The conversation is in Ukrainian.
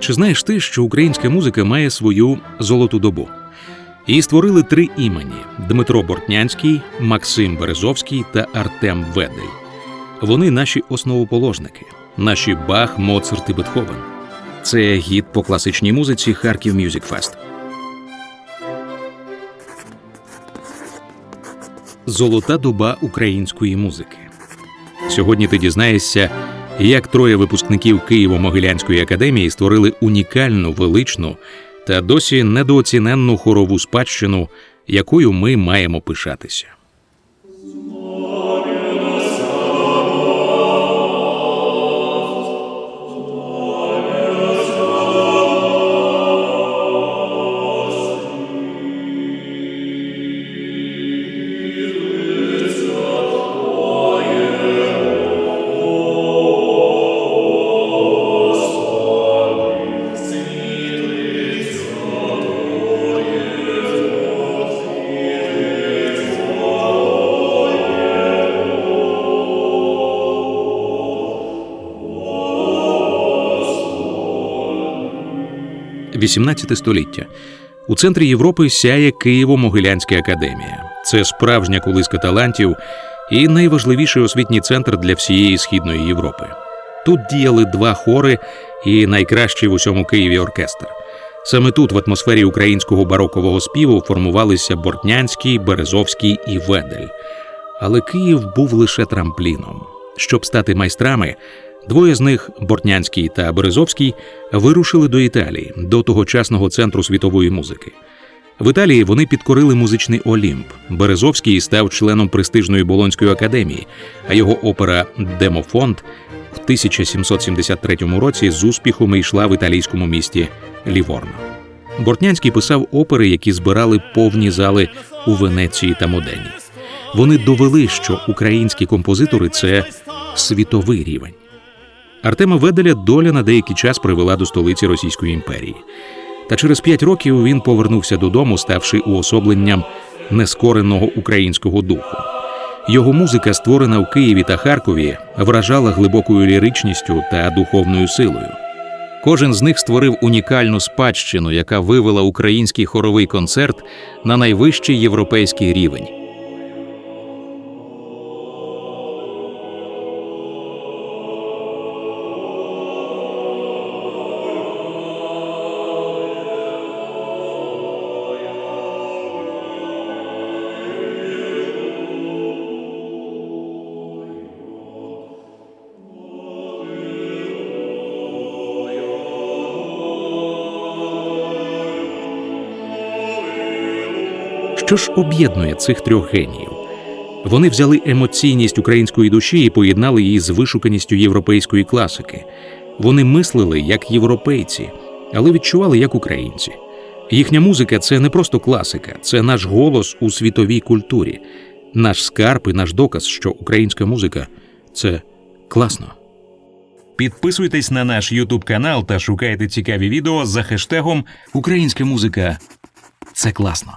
Чи знаєш ти, що українська музика має свою золоту добу? Її створили три імені: Дмитро Бортнянський, Максим Березовський та Артем Ведель. Вони наші основоположники, наші Бах, Моцарт і Бетховен. Це гід по класичній музиці Харків Мюзик Фест. Золота доба української музики. Сьогодні ти дізнаєшся, як троє випускників Києво-Могилянської академії створили унікальну, величну та досі недооціненну хорову спадщину, якою ми маємо пишатися. XVIII століття. У центрі Європи сяє Києво-Могилянська академія. Це справжня колиска талантів і найважливіший освітній центр для всієї східної Європи. Тут діяли два хори і найкращий в усьому Києві оркестр. Саме тут, в атмосфері українського барокового співу, формувалися Бортнянський, Березовський і Ведель. Але Київ був лише трампліном. Щоб стати майстрами, двоє з них, Бортнянський та Березовський, вирушили до Італії, до тогочасного центру світової музики. В Італії вони підкорили музичний Олімп. Березовський став членом престижної Болонської академії, а його опера Демофонд в 1773 році з успіхом йшла в італійському місті Ліворно. Бортнянський писав опери, які збирали повні зали у Венеції та Модені. Вони довели, що українські композитори це світовий рівень. Артема Веделя доля на деякий час привела до столиці Російської імперії. Та через п'ять років він повернувся додому, ставши уособленням нескореного українського духу. Його музика, створена в Києві та Харкові, вражала глибокою ліричністю та духовною силою. Кожен з них створив унікальну спадщину, яка вивела український хоровий концерт на найвищий європейський рівень. Що ж об'єднує цих трьох геніїв? Вони взяли емоційність української душі і поєднали її з вишуканістю європейської класики. Вони мислили як європейці, але відчували як українці. Їхня музика це не просто класика, це наш голос у світовій культурі, наш скарб і наш доказ, що українська музика це класно. Підписуйтесь на наш Ютуб канал та шукайте цікаві відео за хештегом Українська музика це класно.